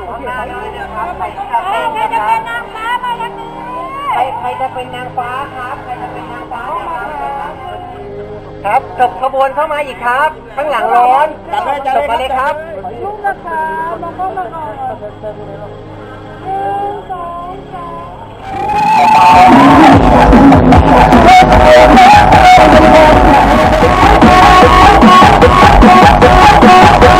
อยู่ข้างหน้าได้เลยนะครับใครจะเป็นนางฟ้ามาแล้วนี่ใครใครจะเป็นนางฟ้าครับใครจะเป็นนางฟ้านะครับครับกลับขบวนเข้ามาอีกครับ ข้างหลังร้อนกลับมาเลยครับลุงนะคะมองกล้องมาก่อนหนึ่งสองสาม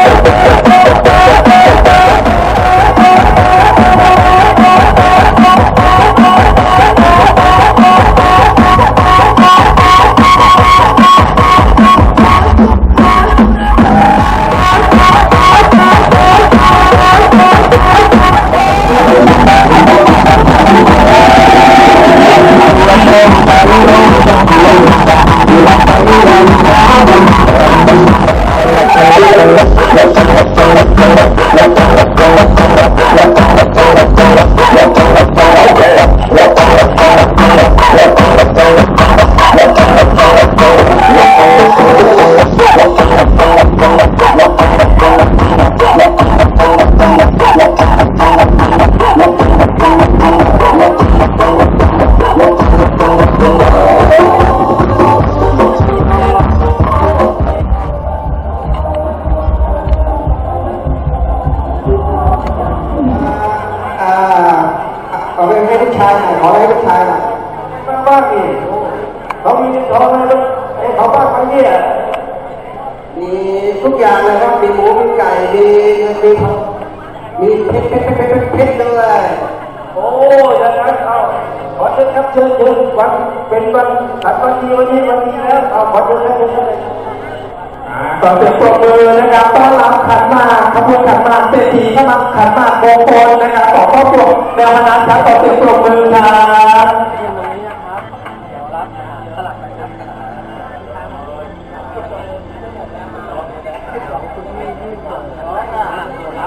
เศรษฐีขนมขันหมากโกโคนนะครับของครอบครัวแนวพนันครับต่อเสียงปรบมือครับ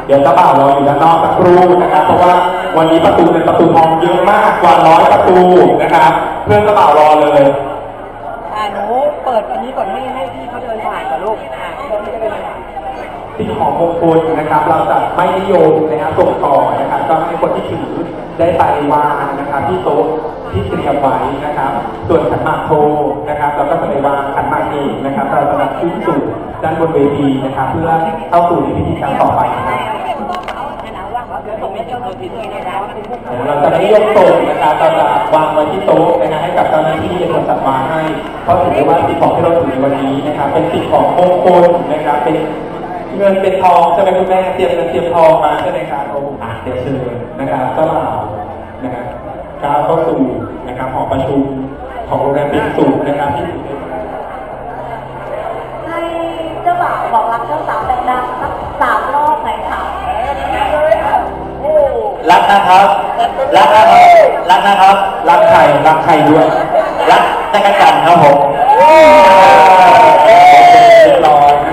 เดี๋ยวเจ้าบ่าวรออยู่ด้านนอกสักครู่นะครับเพราะว่าวันนี้ประตูเป็นประตูทองเยอะมากกว่าร้อยประตูนะครับ เพื่อนเจ้าบ่าวรอเลยอ่าหนูเปิดอันนี้ก่อนให้ให้พี่ สิ่งของมงคลนะครับ เราจะไม่นิยมนะครับส่งต่อนะครับ ก็ให้คนที่ถือได้ไปวางนะครับ ที่โต๊ะที่เตรียมไว้นะครับ ส่วนขันหมากโทนะครับ เราก็จะไปวางขันหมากเองนะครับ เราจะนำขึ้นสู่ด้านบนเวทีนะครับ เพื่อเข้าสู่ในพิธีการต่อไปนะครับเราจะไม่ยกส่งนะครับเราจะวางไว้ที่โต๊ะนะครับให้กับเจ้าหน้าที่เป็นคนจัดวางให้ เพราะถือว่าสิ่งของที่เราถือในวันนี้นะครับ เป็นสิ่งของมงคลนะครับ เป็น เงินเป็นทองใช่ไหมคุณแม่เตรียมเงินเตรียมทองมาใช่ไหมครับโอ้อะเดี๋ยวเชิญนะครับเจ้าบ่าวนะครับก้าวเข้าสู่นะครับหอประชุมของโรงแรมปิ่นสุขนะครับที่อยู่ในให้เจ้าบ่าวบอกรักเจ้าสาวดังๆสักสามรอบหน่อยค่ะรักนะครับ รักนะครับ รักนะครับ รักใครรักใครด้วย รักจักรจันทร์ครับผมเรียบร้อย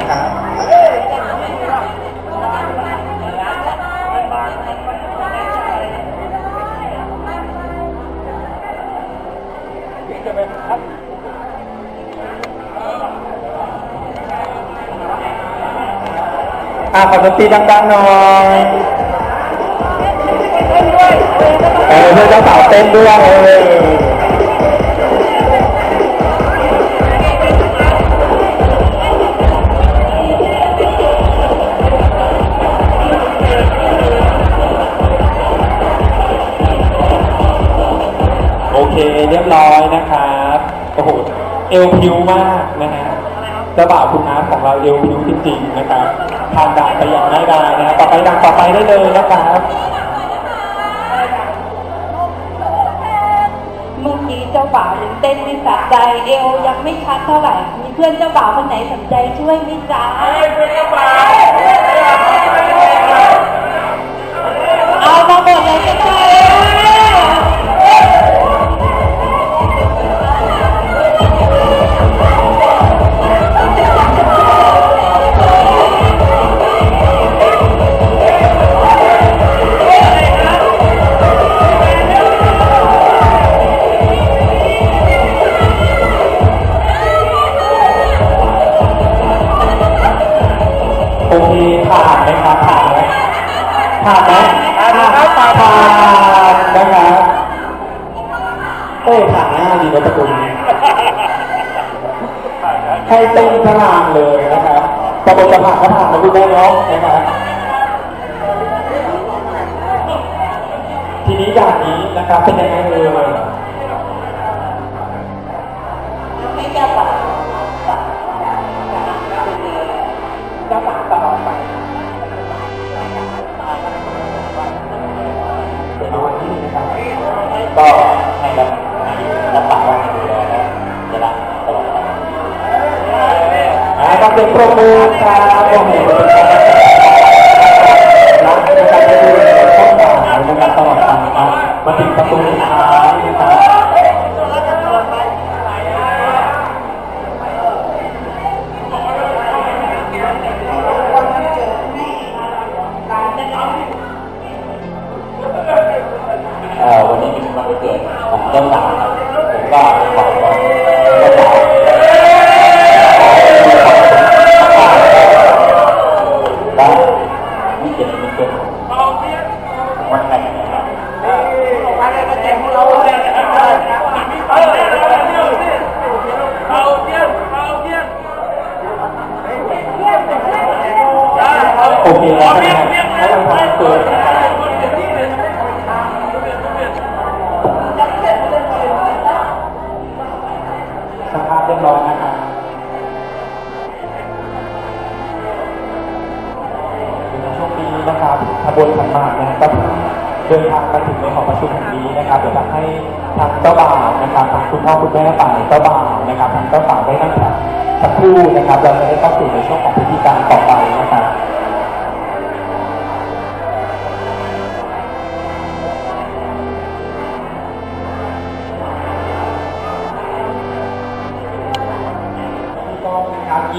อะขอดนตรีดังๆหน่อยเออเพื่อนเจ้าสาวเต้นด้วยเออโอเคเรียบร้อยนะครับโอ้โหเอวพิวมากนะฮะเจ้าบ่าวคุณอาร์ตของเราเอวพิวจริงๆนะครับ ผ่านด่านไปอย่างง่ายดายนะครับต่อไปดังต่อไปได้เลยนะครับเมื่อกี้เจ้าบ่าวยังเต้นไม่สะใจเอวยังไม่ชัดเท่าไหร่ มีเพื่อนเจ้าบ่าวคนไหนสนใจช่วยไหมจ๊ะเอามาหมดเลยจ้ะ ผ่านไหมผ่านไหมผ่านนะครับโอ้ผ่านหน่ดีนะตะกุลให้เต้นพระรามเลยนะครับตะบนจะผ่านก็ผ่านนะคุณแม่เนอะนะครับทีนี้อย่างนี้นะครับเป็นยังไงเลย ก็ให้รับรับปากว่าดูแลนะจะรักตลอดไปนะครับเป็นโปรโมทครับโปรโมท เคครับสภาพเรียบร้อยนะครับในช่วงนี้นะครับขบวนขันหมากนะครับเดินทางมาถึงในหอประชุมแห่งนี้นะครับเดี๋ยวจะให้ทางเจ้าบ่าวนะครับทางคุณพ่อคุณแม่ฝ่ายเจ้าบ่าวนะครับทางเจ้าสาวได้นั่งพักสักครู่นะครับเราจะได้เข้าสู่ในช่วงของพิธีการต่อไป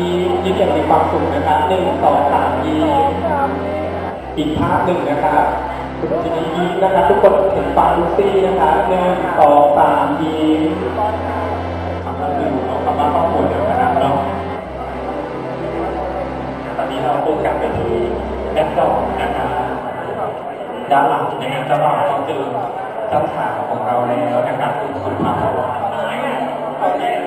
องนะครับยิ้มยิ้มอย่างมีความสุขนะครับหนึ่งสองสามยิ้มอีกภาพหนึ่งนะครับทีนี้ยิ้มนะครับ ทุกคนเห็นฟังลูซี่นะครับหนึ่งสองสามยิ้มคำว่าหนึ่งเอาคำว่าครอบครัวเดียวกันะครับเนาะตอนนี้เราโฟกัสไปที่แบ็คดอปนะครับด้านหลังนะครับจะบอกก็คือเจ้าสาวของเราแล้วนะครับคุณสุภาพรยิ้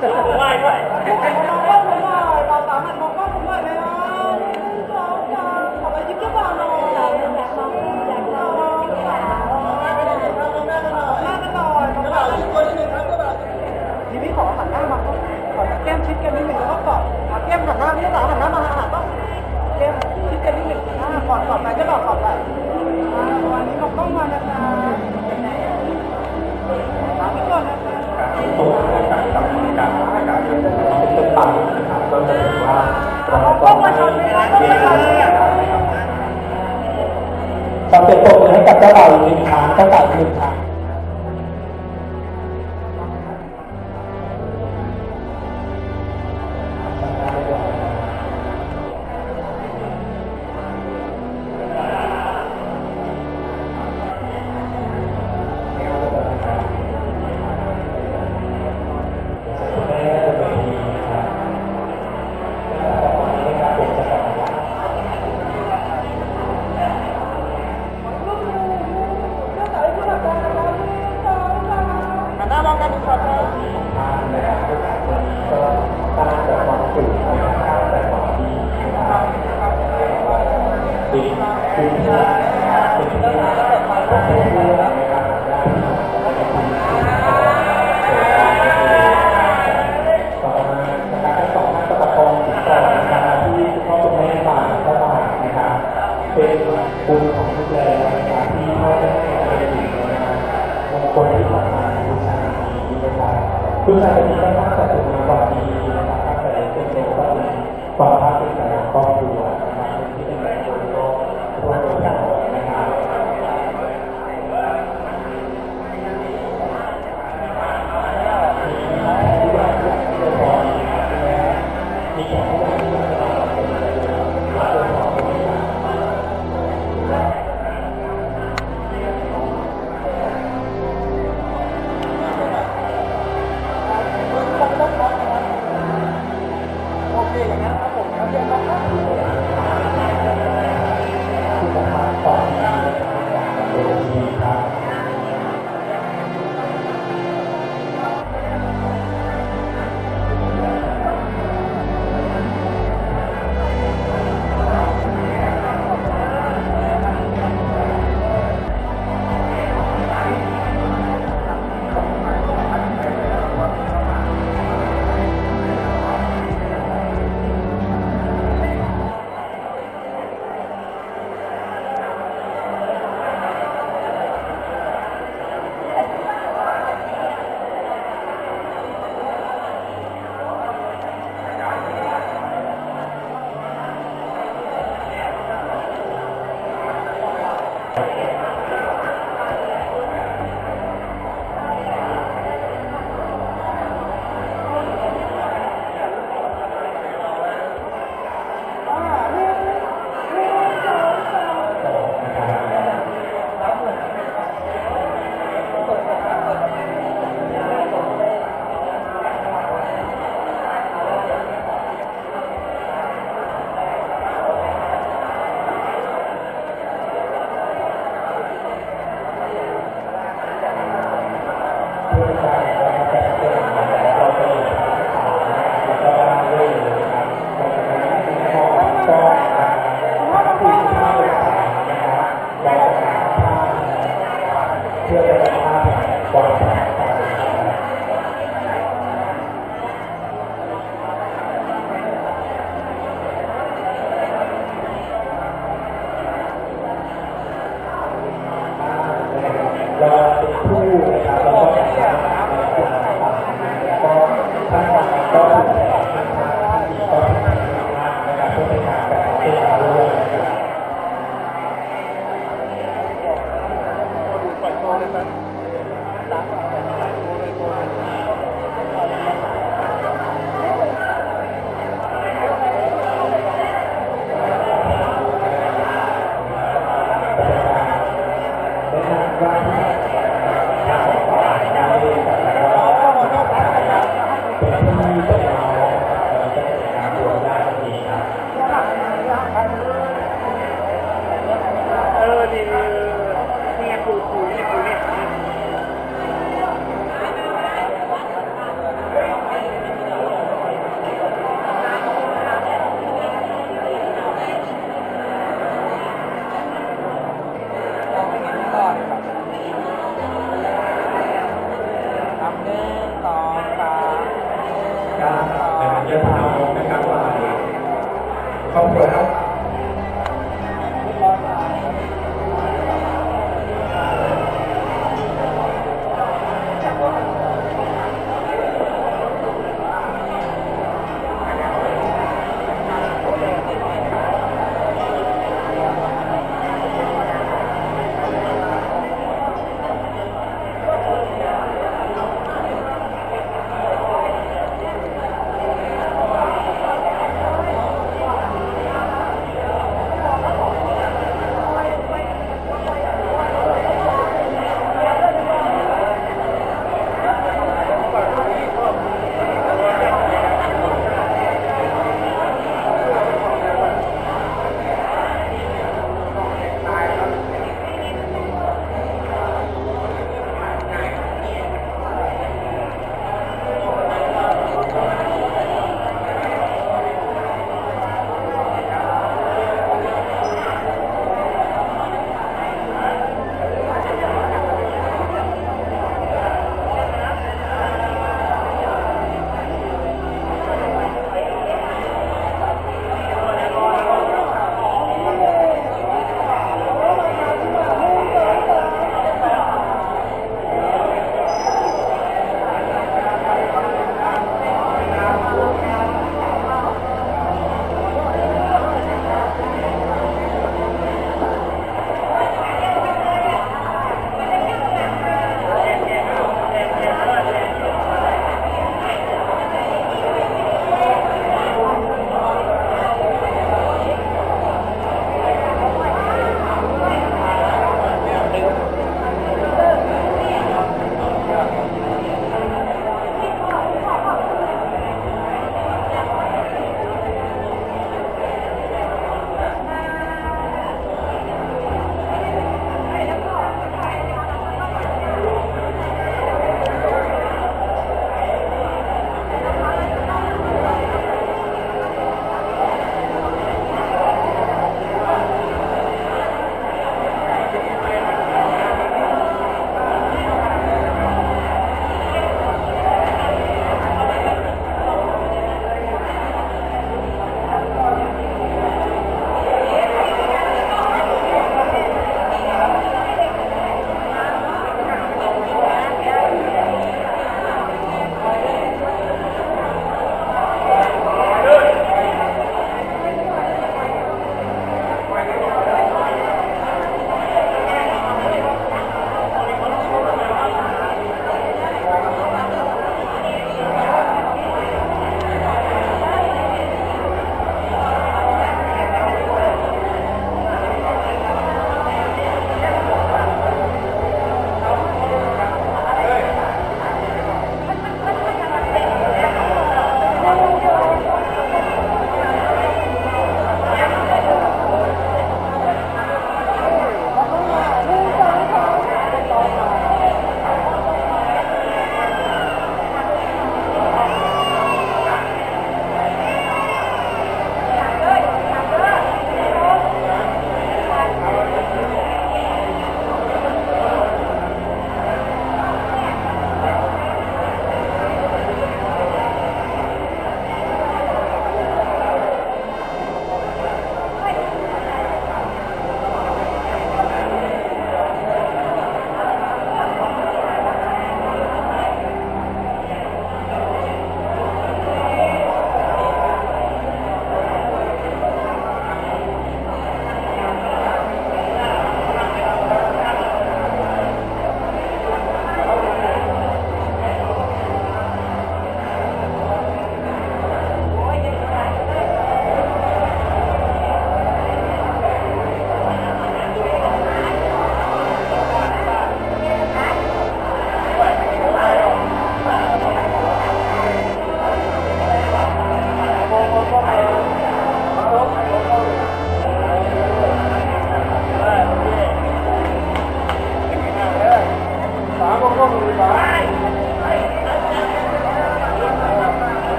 ทีนี้ขอหันหน้ามาขอแก้มชิดกันนิดหนึ่งแล้วก็กอดอะแก้มหันหน้าพี่สาวหันหน้ามาหาต้องแก้มชิดกันนิดหนึ่งอ่ากอดกอดไปจะบอกกอดไปอ่าวันนี้เราต้องมานะคะถามไปก่อนนะคะตัว การจับมือกันนะครับเป็นต้นไปนะครับก็จะถือว่าเราต้องมาชนเลยนะก้องมาชนเลยอะเป็นตบมือให้กับเจ้าบ่าวอีกหนึ่งครั้งเจ้าสาวอีกหนึ่งครั้ง เอ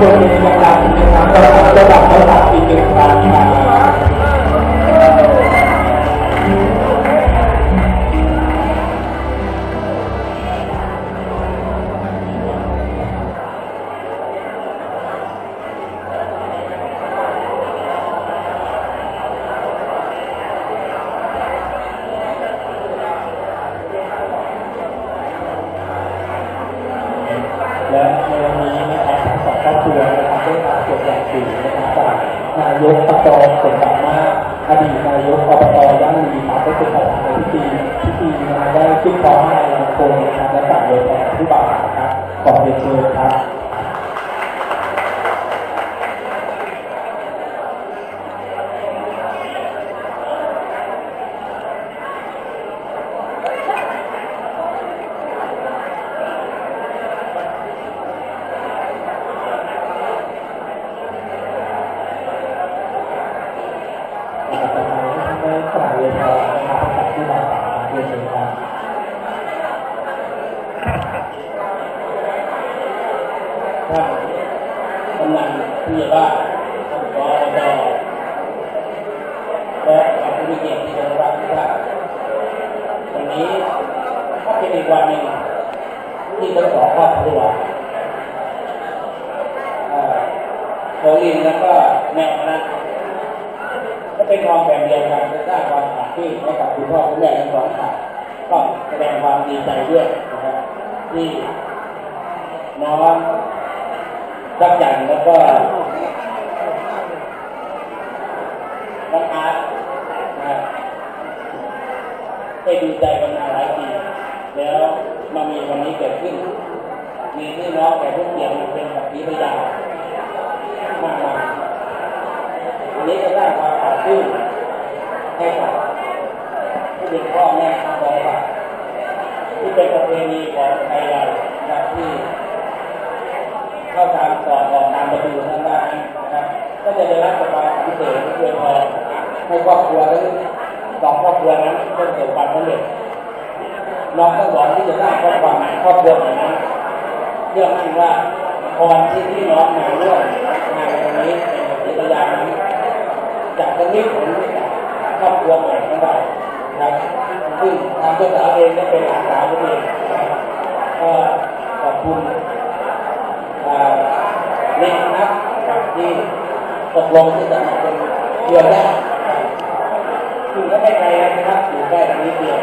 ข ขอเรียนเชิญครับนะครับประธานที่ท่านได้กล่าวเรียนพอนะครับกับผู้บ่าวสาวเรียนเชิญครับ ท่านกำนันผู้ใหญ่บ้านท่านรออบตและผู้มีเกียรติที่ได้รับทุกท่านวันนี้ก็เป็นอีกวันหนึ่ง ที่ทั้งสองครอบครัวเอ่อโคลินแล้วก็แม่คณะก็เป็นความแบ่งเดียวกันจะสร้างความขาดขึ้นให้กับคุณพ่อคุณแม่ทั้งสองฝ่ายก็แสดงความดีใจด้วยนะครับที่น้องรักจันแล้วก็รักอาร์ตนะครับได้ดูใจกันมาหลายปี แล้ว มามีวันนี้เกิดขึ้น มีพี่น้องแต่ทุกเสียงเป็นสักขีพยานมากมายอันนี้ก็สร้ความปลาบปลื้มให้กับผู้เป็นพ่อแม่ทั้งสองฝ่าที่เป็นประเพณีของไทยเรานะครับที่เข้าตามก่อนออกตามประตูทางด้านนั้นะครับ ก็จะได้รับความพิเศษเพื่อพอให้ครอบครัวทั้งสองครอบครัวนั้นประสบความสำเร็จ น้องทั้งสองที่จะสร้างครอบครัวครอบครัวแบบนั้นเรื่องที่ว่าพรที่พี่น้องมาร่วมงานในวันนี้เป็นปฏิญาณนั้จากตรงนี้ผมครอบครัวใหม่ของเรานะครับซึ่งทางตัวสาวเองก็เป็นหลานสาวตัวเองก็ขอบคุณเล็กนะครับที่ตกลงที่จะมาเป็นเดือนแรกซึ่งก็ไม่ไกลนะครับอยู่ใกล้ตรงนี้เดียว